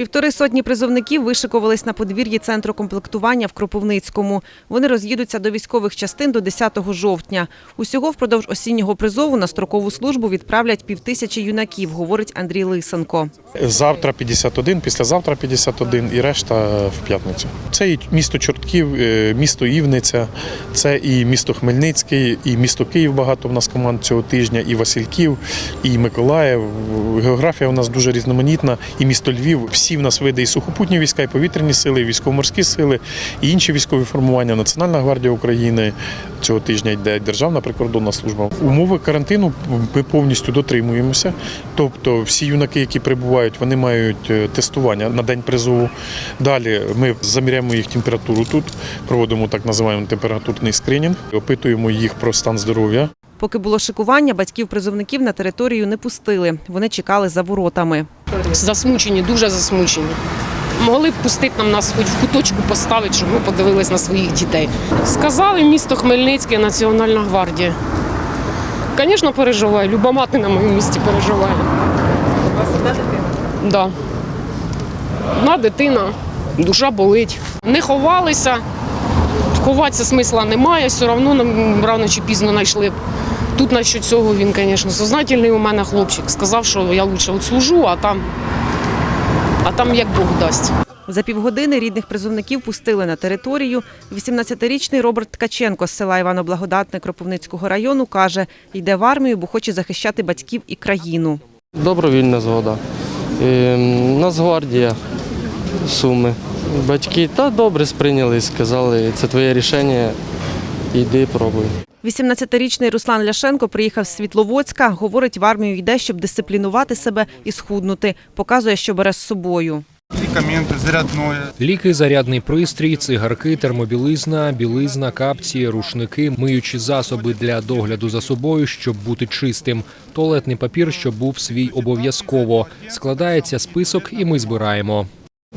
Півтори сотні призовників вишикувались на подвір'ї центру комплектування в Кропивницькому. Вони роз'їдуться до військових частин до 10 жовтня. Усього впродовж осіннього призову на строкову службу відправлять півтисячі юнаків, говорить Андрій Лисенко. Завтра 51, післязавтра 51 і решта в п'ятницю. Це і місто Чортків, е, місто Івниця, це і місто Хмельницький, і місто Київ. Багато в нас команд цього тижня, і Васильків, і Миколаїв. Географія у нас дуже різноманітна, і місто Львів. Всі в нас види і сухопутні війська, і повітряні сили, і військово-морські сили, і інші військові формування. Національна гвардія України цього тижня йде Державна прикордонна служба. Умови карантину ми повністю дотримуємося. Тобто всі юнаки, які прибувають, вони мають е, тестування на день призову. Далі ми заміряємо їх температуру тут, проводимо так називаємо температурний скринінг, опитуємо їх про стан здоров'я. Поки було шикування, батьків призовників на територію не пустили. Вони чекали за воротами. Засмучені, дуже засмучені. Могли б пустити нам нас хоч в куточку поставити, щоб ми подивились на своїх дітей. Сказали місто Хмельницьке, Національна гвардія. Звісно, переживаю. Люба мати на моєму місці переживає. У вас одна дитина? Так. Да. Одна дитина, душа болить. Не ховалися, ховатися смисла немає, все одно нам рано чи пізно знайшли. Тут насчет цього він, звісно, сознательний у мене хлопчик. Сказав, що я лучше от служу, а там, а там як Бог дасть. За півгодини рідних призовників пустили на територію. 18-річний Роберт Ткаченко з села Івано-Благодатне Кропивницького району каже, йде в армію, бо хоче захищати батьків і країну. Добровільна згода. Е, Нацгвардія, суми. Батьки та добре сприйняли, сказали, це твоє рішення, йди пробуй. 18-річний Руслан Ляшенко приїхав з Світловодська. Говорить, в армію йде, щоб дисциплінувати себе і схуднути. Показує, що бере з собою. Медикаменты, зарядное. Ліки, зарядний пристрій, цигарки, термобілизна, білизна, капці, рушники, миючі засоби для догляду за собою, щоб бути чистим, туалетний папір, щоб був свій обов'язково. Складається список, і ми збираємо.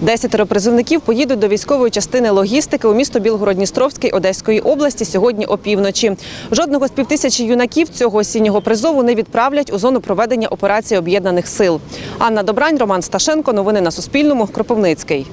Десятеро призовників поїдуть до військової частини логістики у місто Білгород-Дністровський Одеської області сьогодні опівночі. Жодного з півтисячі юнаків цього осіннього призову не відправлять у зону проведення операції об'єднаних сил. Анна Добрань, Роман Сташенко. Новини на Суспільному. Кропивницький.